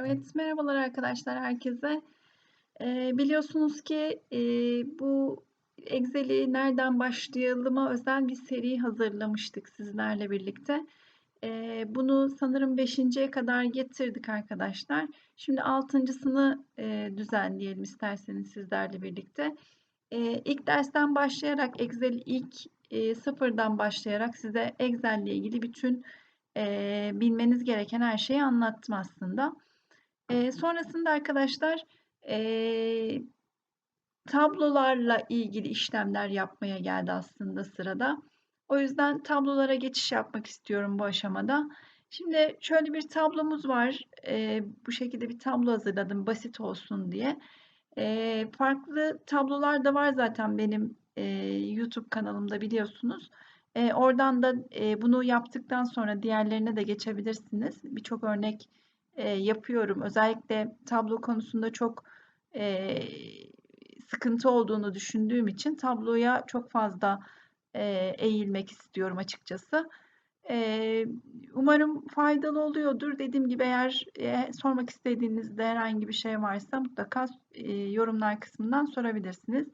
Evet, merhabalar arkadaşlar herkese. Eee, biliyorsunuz ki, eee, bu Excel'i nereden başlayalıma özel bir seri hazırlamıştık sizlerle birlikte. Eee, bunu sanırım 5.'ye kadar getirdik arkadaşlar. Şimdi 6.sını eee, düzenleyelim isterseniz sizlerle birlikte. Eee, ilk dersten başlayarak Excel ilk eee, sıfırdan başlayarak size Excel ile ilgili bütün eee, bilmeniz gereken her şeyi anlattım aslında. Eee, sonrasında arkadaşlar eee, tablolarla ilgili işlemler yapmaya geldi aslında sırada. O yüzden tablolara geçiş yapmak istiyorum bu aşamada. Şimdi şöyle bir tablomuz var. Eee, bu şekilde bir tablo hazırladım basit olsun diye. Eee, farklı tablolar da var zaten benim eee, YouTube kanalımda biliyorsunuz. Eee, oradan da eee, bunu yaptıktan sonra diğerlerine de geçebilirsiniz. Birçok örnek eee, yapıyorum. Özellikle tablo konusunda çok eee, sıkıntı olduğunu düşündüğüm için tabloya çok fazla eee, eğilmek istiyorum açıkçası. Eee, umarım faydalı oluyordur. Dediğim gibi eğer eee, sormak istediğinizde herhangi bir şey varsa mutlaka eee, yorumlar kısmından sorabilirsiniz.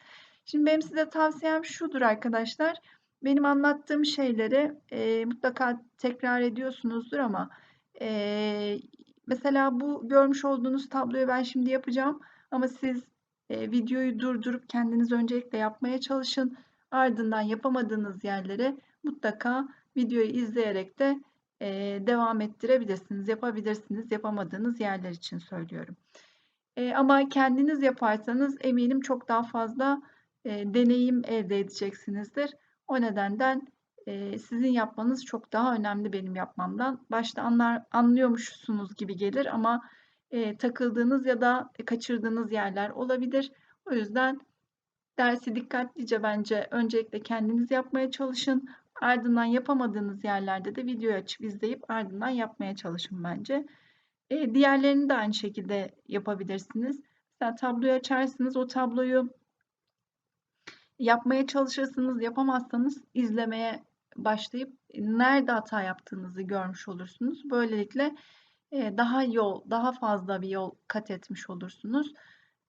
Şimdi benim size tavsiyem şudur arkadaşlar. Benim anlattığım şeyleri eee, mutlaka tekrar ediyorsunuzdur ama eee, mesela bu görmüş olduğunuz tabloyu ben şimdi yapacağım ama siz eee, videoyu durdurup kendiniz öncelikle yapmaya çalışın. Ardından yapamadığınız yerlere mutlaka videoyu izleyerek de eee, devam ettirebilirsiniz, yapabilirsiniz. Yapamadığınız yerler için söylüyorum. Eee, ama kendiniz yaparsanız eminim çok daha fazla eee, deneyim elde edeceksinizdir. O nedenden sizin yapmanız çok daha önemli benim yapmamdan. Başta anlar, anlıyormuşsunuz gibi gelir ama eee, takıldığınız ya da kaçırdığınız yerler olabilir. O yüzden dersi dikkatlice bence öncelikle kendiniz yapmaya çalışın. Ardından yapamadığınız yerlerde de videoyu açıp izleyip ardından yapmaya çalışın bence. E, diğerlerini de aynı şekilde yapabilirsiniz. Mesela tabloyu açarsınız, o tabloyu yapmaya çalışırsınız, yapamazsanız izlemeye başlayıp nerede hata yaptığınızı görmüş olursunuz. Böylelikle e, daha yol, daha fazla bir yol kat etmiş olursunuz.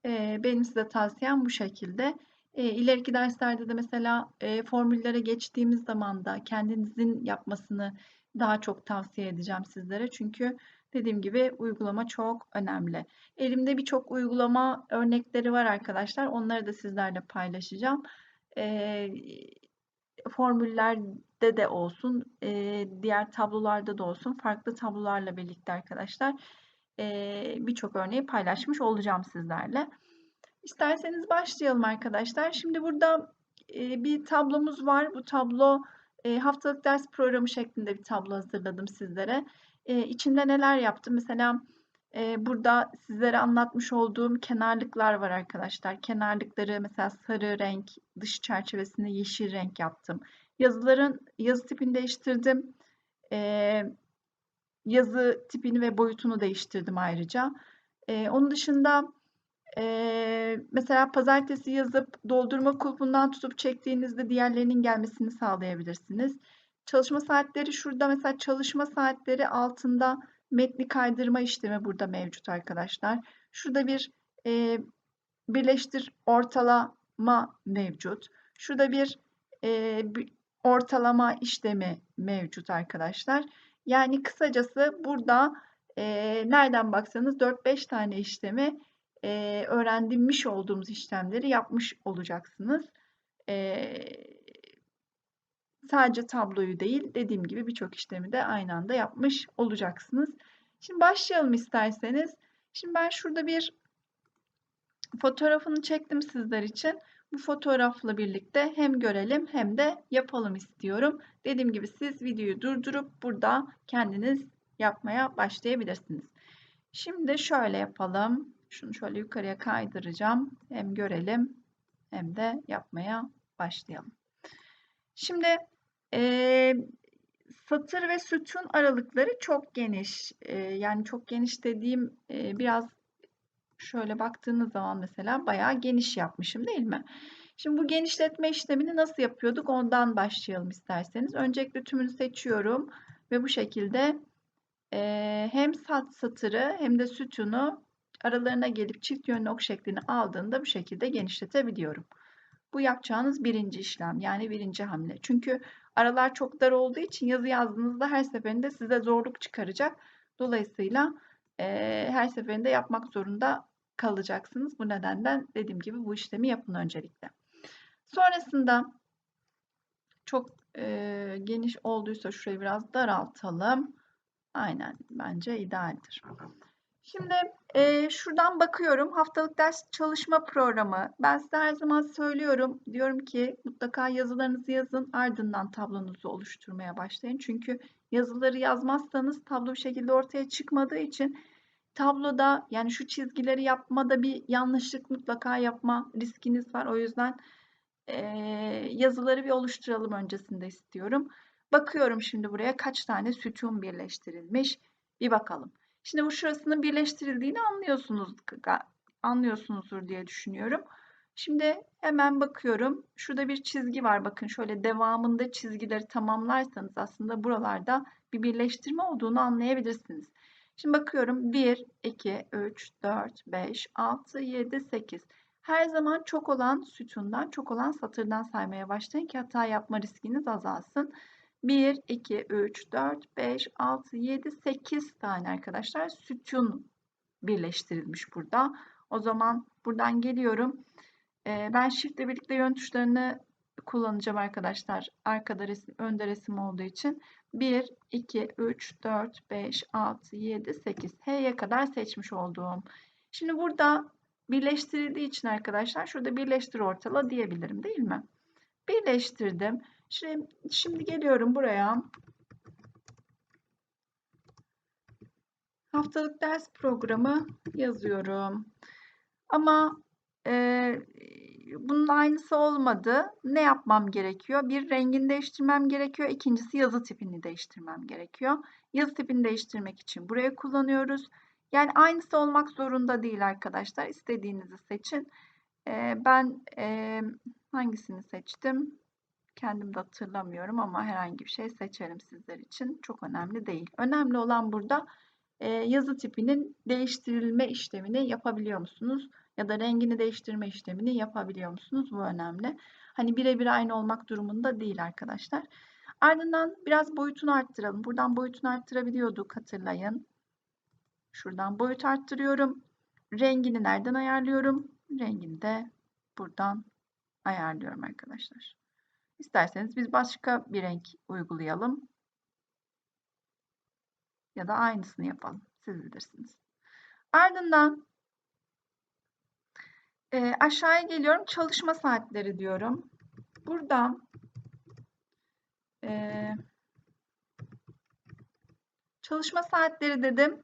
E, benim size tavsiyem bu şekilde. E, ileriki derslerde de mesela e, formüllere geçtiğimiz zaman da kendinizin yapmasını daha çok tavsiye edeceğim sizlere. Çünkü dediğim gibi uygulama çok önemli. Elimde birçok uygulama örnekleri var arkadaşlar. Onları da sizlerle paylaşacağım. E, formüllerde de olsun, e, diğer tablolarda da olsun, farklı tablolarla birlikte arkadaşlar e, birçok örneği paylaşmış olacağım sizlerle. İsterseniz başlayalım arkadaşlar. Şimdi burada e, bir tablomuz var. Bu tablo e, haftalık ders programı şeklinde bir tablo hazırladım sizlere. E, içinde neler yaptım? Mesela e, burada sizlere anlatmış olduğum kenarlıklar var arkadaşlar. Kenarlıkları mesela sarı renk, dış çerçevesinde yeşil renk yaptım. Yazıların yazı tipini değiştirdim. E, yazı tipini ve boyutunu değiştirdim ayrıca. E, onun dışında e, mesela pazartesi yazıp doldurma kulpundan tutup çektiğinizde diğerlerinin gelmesini sağlayabilirsiniz. Çalışma saatleri şurada mesela çalışma saatleri altında metni kaydırma işlemi burada mevcut arkadaşlar. Şurada bir e, birleştir ortalama mevcut. Şurada bir, e, ortalama işlemi mevcut arkadaşlar. Yani kısacası burada e, nereden baksanız 4-5 tane işlemi e, öğrenmiş olduğumuz işlemleri yapmış olacaksınız. E, sadece tabloyu değil dediğim gibi birçok işlemi de aynı anda yapmış olacaksınız. Şimdi başlayalım isterseniz. Şimdi ben şurada bir fotoğrafını çektim sizler için. Bu fotoğrafla birlikte hem görelim hem de yapalım istiyorum. Dediğim gibi siz videoyu durdurup burada kendiniz yapmaya başlayabilirsiniz. Şimdi şöyle yapalım. Şunu şöyle yukarıya kaydıracağım. Hem görelim hem de yapmaya başlayalım. Şimdi e, satır ve sütun aralıkları çok geniş. E, yani çok geniş dediğim e, biraz şöyle baktığınız zaman mesela bayağı geniş yapmışım değil mi? Şimdi bu genişletme işlemini nasıl yapıyorduk ondan başlayalım isterseniz. Öncelikle tümünü seçiyorum ve bu şekilde e, hem sat satırı hem de sütunu aralarına gelip çift yönlü ok şeklini aldığında bu şekilde genişletebiliyorum. Bu yapacağınız birinci işlem yani birinci hamle. Çünkü aralar çok dar olduğu için yazı yazdığınızda her seferinde size zorluk çıkaracak. Dolayısıyla e, her seferinde yapmak zorunda kalacaksınız. Bu nedenden dediğim gibi bu işlemi yapın öncelikle. Sonrasında çok e, geniş olduysa şurayı biraz daraltalım. Aynen bence idealdir. Şimdi e, şuradan bakıyorum haftalık ders çalışma programı. Ben size her zaman söylüyorum. Diyorum ki mutlaka yazılarınızı yazın ardından tablonuzu oluşturmaya başlayın. Çünkü yazıları yazmazsanız tablo bir şekilde ortaya çıkmadığı için tabloda yani şu çizgileri yapmada bir yanlışlık mutlaka yapma riskiniz var. O yüzden e, yazıları bir oluşturalım öncesinde istiyorum. Bakıyorum şimdi buraya kaç tane sütun birleştirilmiş. Bir bakalım. Şimdi bu şurasının birleştirildiğini anlıyorsunuz, anlıyorsunuzdur diye düşünüyorum. Şimdi hemen bakıyorum. Şurada bir çizgi var. Bakın şöyle devamında çizgileri tamamlarsanız aslında buralarda bir birleştirme olduğunu anlayabilirsiniz. Şimdi bakıyorum 1, 2, 3, 4, 5, 6, 7, 8. Her zaman çok olan sütundan, çok olan satırdan saymaya başlayın ki hata yapma riskiniz azalsın. 1, 2, 3, 4, 5, 6, 7, 8 tane arkadaşlar sütun birleştirilmiş burada. O zaman buradan geliyorum. Ee, ben shift ile birlikte yön tuşlarını kullanacağım arkadaşlar. Arkada resim, önde resim olduğu için. 1, 2, 3, 4, 5, 6, 7, 8. H'ye kadar seçmiş olduğum. Şimdi burada birleştirildiği için arkadaşlar şurada birleştir ortala diyebilirim değil mi? Birleştirdim. Şimdi, şimdi geliyorum buraya. Haftalık ders programı yazıyorum. Ama e, bunun aynısı olmadı. Ne yapmam gerekiyor? Bir rengini değiştirmem gerekiyor. İkincisi yazı tipini değiştirmem gerekiyor. Yazı tipini değiştirmek için buraya kullanıyoruz. Yani aynısı olmak zorunda değil arkadaşlar. İstediğinizi seçin. E, ben e, hangisini seçtim? Kendim de hatırlamıyorum ama herhangi bir şey seçerim sizler için. Çok önemli değil. Önemli olan burada yazı tipinin değiştirilme işlemini yapabiliyor musunuz? Ya da rengini değiştirme işlemini yapabiliyor musunuz? Bu önemli. Hani birebir aynı olmak durumunda değil arkadaşlar. Ardından biraz boyutunu arttıralım. Buradan boyutunu arttırabiliyorduk hatırlayın. Şuradan boyut arttırıyorum. Rengini nereden ayarlıyorum? Rengini de buradan ayarlıyorum arkadaşlar. İsterseniz biz başka bir renk uygulayalım. Ya da aynısını yapalım. Siz bilirsiniz. Ardından e, aşağıya geliyorum. Çalışma saatleri diyorum. Buradan e, çalışma saatleri dedim.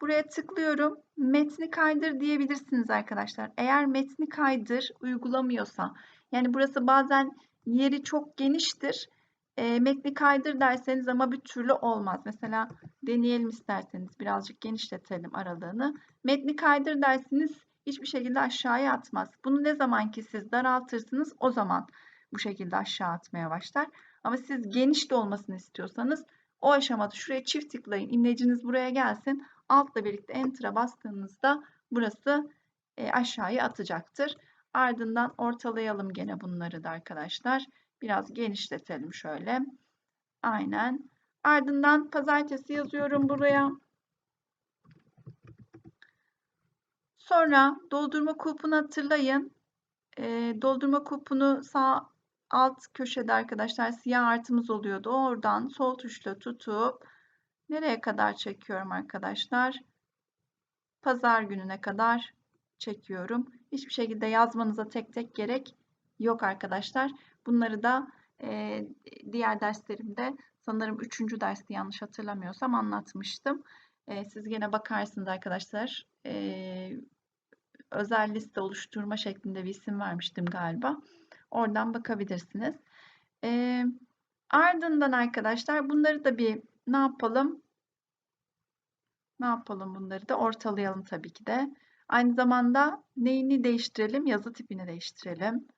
Buraya tıklıyorum. Metni kaydır diyebilirsiniz arkadaşlar. Eğer metni kaydır uygulamıyorsa yani burası bazen yeri çok geniştir. E, metni kaydır derseniz ama bir türlü olmaz. Mesela deneyelim isterseniz birazcık genişletelim aralığını. Metni kaydır dersiniz hiçbir şekilde aşağıya atmaz. Bunu ne zaman ki siz daraltırsınız o zaman bu şekilde aşağı atmaya başlar. Ama siz geniş de olmasını istiyorsanız o aşamada şuraya çift tıklayın. İmleciniz buraya gelsin. Altla birlikte Enter'a bastığınızda burası e, aşağıya atacaktır. Ardından ortalayalım gene bunları da arkadaşlar. Biraz genişletelim şöyle. Aynen. Ardından pazartesi yazıyorum buraya. Sonra doldurma kulpunu hatırlayın. E, doldurma kulpunu sağ alt köşede arkadaşlar siyah artımız oluyordu. Oradan sol tuşla tutup nereye kadar çekiyorum arkadaşlar? Pazar gününe kadar çekiyorum. Hiçbir şekilde yazmanıza tek tek gerek yok arkadaşlar. Bunları da e, diğer derslerimde sanırım 3. derste yanlış hatırlamıyorsam anlatmıştım. E, siz gene bakarsınız arkadaşlar. E, özel liste oluşturma şeklinde bir isim vermiştim galiba. Oradan bakabilirsiniz. E, ardından arkadaşlar bunları da bir ne yapalım? Ne yapalım bunları da ortalayalım tabii ki de. Aynı zamanda neyini değiştirelim? Yazı tipini değiştirelim.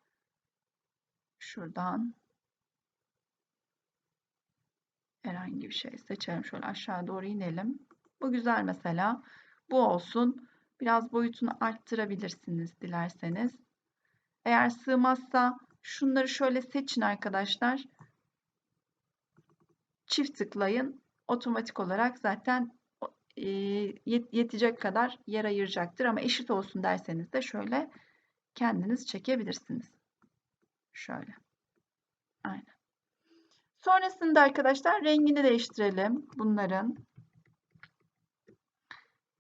Şuradan. Herhangi bir şey seçelim. Şöyle aşağı doğru inelim. Bu güzel mesela. Bu olsun. Biraz boyutunu arttırabilirsiniz dilerseniz. Eğer sığmazsa şunları şöyle seçin arkadaşlar. Çift tıklayın. Otomatik olarak zaten yetecek kadar yer ayıracaktır. Ama eşit olsun derseniz de şöyle kendiniz çekebilirsiniz. Şöyle. Aynen. Sonrasında arkadaşlar rengini değiştirelim bunların.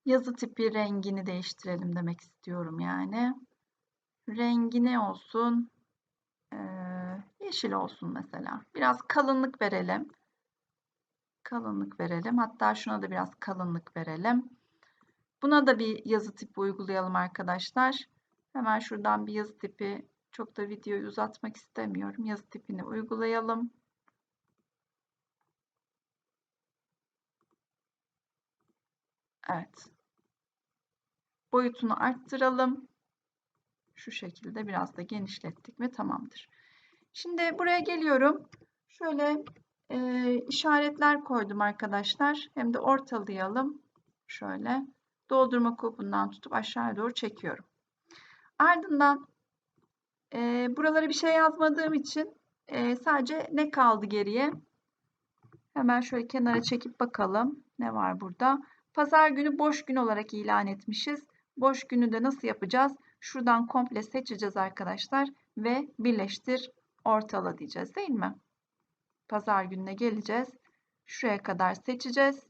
Yazı tipi rengini değiştirelim demek istiyorum yani. Rengi ne olsun? Ee, yeşil olsun mesela. Biraz kalınlık verelim. Kalınlık verelim. Hatta şuna da biraz kalınlık verelim. Buna da bir yazı tipi uygulayalım arkadaşlar. Hemen şuradan bir yazı tipi çok da videoyu uzatmak istemiyorum. Yazı tipini uygulayalım. Evet. Boyutunu arttıralım. Şu şekilde biraz da genişlettik ve tamamdır. Şimdi buraya geliyorum. Şöyle e, işaretler koydum arkadaşlar. Hem de ortalayalım. Şöyle doldurma kulpundan tutup aşağıya doğru çekiyorum. Ardından e, buralara bir şey yazmadığım için e, sadece ne kaldı geriye? Hemen şöyle kenara çekip bakalım. Ne var burada? Pazar günü boş gün olarak ilan etmişiz. Boş günü de nasıl yapacağız? Şuradan komple seçeceğiz arkadaşlar ve birleştir ortala diyeceğiz değil mi? Pazar gününe geleceğiz. Şuraya kadar seçeceğiz.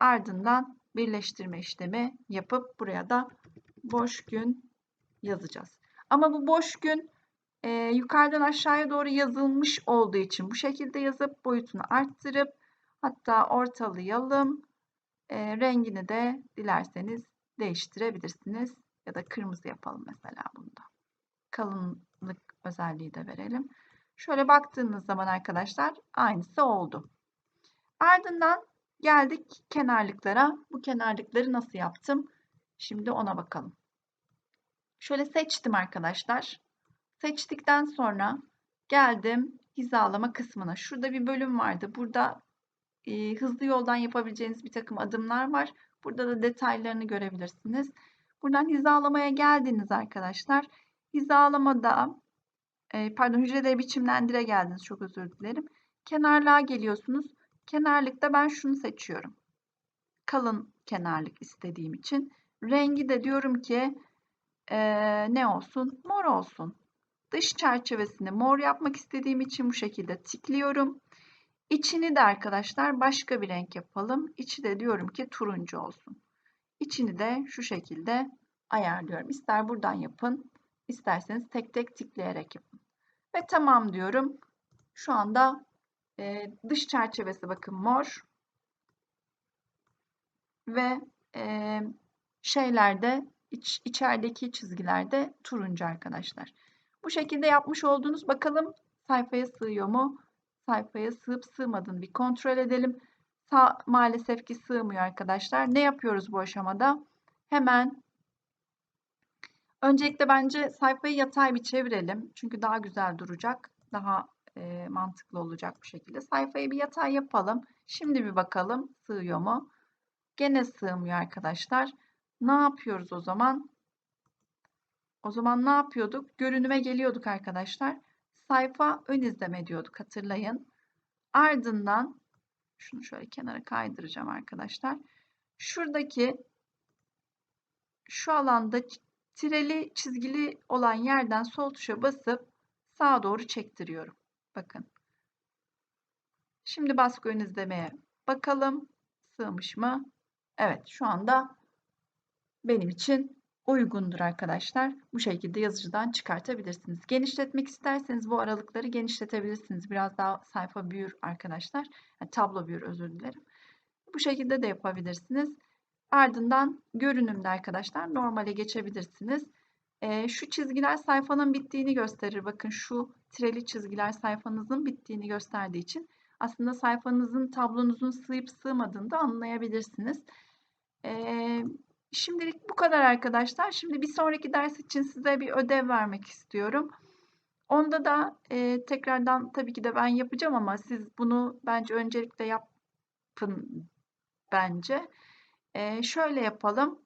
Ardından birleştirme işlemi yapıp buraya da boş gün yazacağız. Ama bu boş gün e, yukarıdan aşağıya doğru yazılmış olduğu için bu şekilde yazıp boyutunu arttırıp hatta ortalayalım. E, rengini de dilerseniz değiştirebilirsiniz. Ya da kırmızı yapalım mesela bunda. Kalınlık özelliği de verelim. Şöyle baktığınız zaman arkadaşlar aynısı oldu. Ardından geldik kenarlıklara. Bu kenarlıkları nasıl yaptım? Şimdi ona bakalım. Şöyle seçtim arkadaşlar. Seçtikten sonra geldim hizalama kısmına. Şurada bir bölüm vardı. Burada e, hızlı yoldan yapabileceğiniz bir takım adımlar var. Burada da detaylarını görebilirsiniz. Buradan hizalamaya geldiniz arkadaşlar. Hizalamada e, pardon hücreleri biçimlendire geldiniz. Çok özür dilerim. Kenarlığa geliyorsunuz. Kenarlıkta ben şunu seçiyorum. Kalın kenarlık istediğim için. Rengi de diyorum ki e, ne olsun? Mor olsun. Dış çerçevesini mor yapmak istediğim için bu şekilde tikliyorum. İçini de arkadaşlar başka bir renk yapalım. İçi de diyorum ki turuncu olsun. İçini de şu şekilde ayarlıyorum. İster buradan yapın, isterseniz tek tek tikleyerek yapın. Ve tamam diyorum. Şu anda e, dış çerçevesi bakın mor. Ve e, şeylerde iç, içerideki çizgilerde turuncu arkadaşlar. Bu şekilde yapmış olduğunuz bakalım sayfaya sığıyor mu? Sayfaya sığıp sığmadığını bir kontrol edelim. Sa maalesef ki sığmıyor arkadaşlar. Ne yapıyoruz bu aşamada? Hemen öncelikle bence sayfayı yatay bir çevirelim. Çünkü daha güzel duracak. Daha e, mantıklı olacak bu şekilde. Sayfayı bir yatay yapalım. Şimdi bir bakalım sığıyor mu? Gene sığmıyor arkadaşlar. Ne yapıyoruz o zaman? O zaman ne yapıyorduk? Görünüme geliyorduk arkadaşlar. Sayfa ön izleme diyorduk hatırlayın. Ardından şunu şöyle kenara kaydıracağım arkadaşlar. Şuradaki şu alanda tireli çizgili olan yerden sol tuşa basıp sağa doğru çektiriyorum. Bakın. Şimdi baskı ön izlemeye bakalım. Sığmış mı? Evet şu anda benim için uygundur arkadaşlar. Bu şekilde yazıcıdan çıkartabilirsiniz. Genişletmek isterseniz bu aralıkları genişletebilirsiniz. Biraz daha sayfa büyür arkadaşlar. Yani tablo büyür özür dilerim. Bu şekilde de yapabilirsiniz. Ardından görünümde arkadaşlar normale geçebilirsiniz. E, şu çizgiler sayfanın bittiğini gösterir. Bakın şu tireli çizgiler sayfanızın bittiğini gösterdiği için aslında sayfanızın tablonuzun sığıp sığmadığını da anlayabilirsiniz. E, şimdilik bu kadar arkadaşlar. Şimdi bir sonraki ders için size bir ödev vermek istiyorum. Onda da e, tekrardan tabii ki de ben yapacağım ama siz bunu bence öncelikle yap, yapın bence. Ee, şöyle yapalım.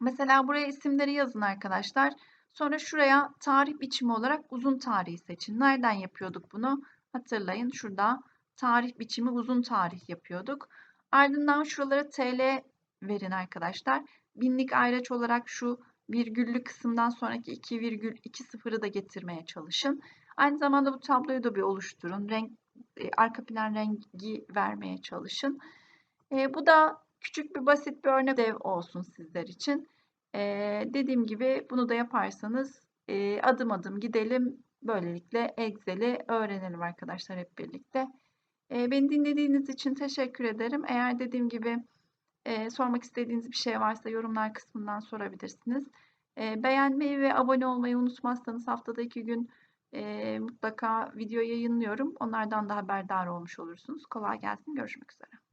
Mesela buraya isimleri yazın arkadaşlar. Sonra şuraya tarih biçimi olarak uzun tarihi seçin. Nereden yapıyorduk bunu? Hatırlayın şurada tarih biçimi uzun tarih yapıyorduk. Ardından şuralara TL verin arkadaşlar. Binlik ayraç olarak şu virgüllü kısımdan sonraki 2 virgül 2 sıfırı da getirmeye çalışın. Aynı zamanda bu tabloyu da bir oluşturun. Renk, e, arka plan rengi vermeye çalışın. E, bu da küçük bir basit bir örnek dev olsun sizler için. E, dediğim gibi bunu da yaparsanız e, adım adım gidelim. Böylelikle Excel'i öğrenelim arkadaşlar hep birlikte. E, beni dinlediğiniz için teşekkür ederim. Eğer dediğim gibi e, sormak istediğiniz bir şey varsa yorumlar kısmından sorabilirsiniz. E, beğenmeyi ve abone olmayı unutmazsanız haftada iki gün e, mutlaka video yayınlıyorum. Onlardan da haberdar olmuş olursunuz. Kolay gelsin. Görüşmek üzere.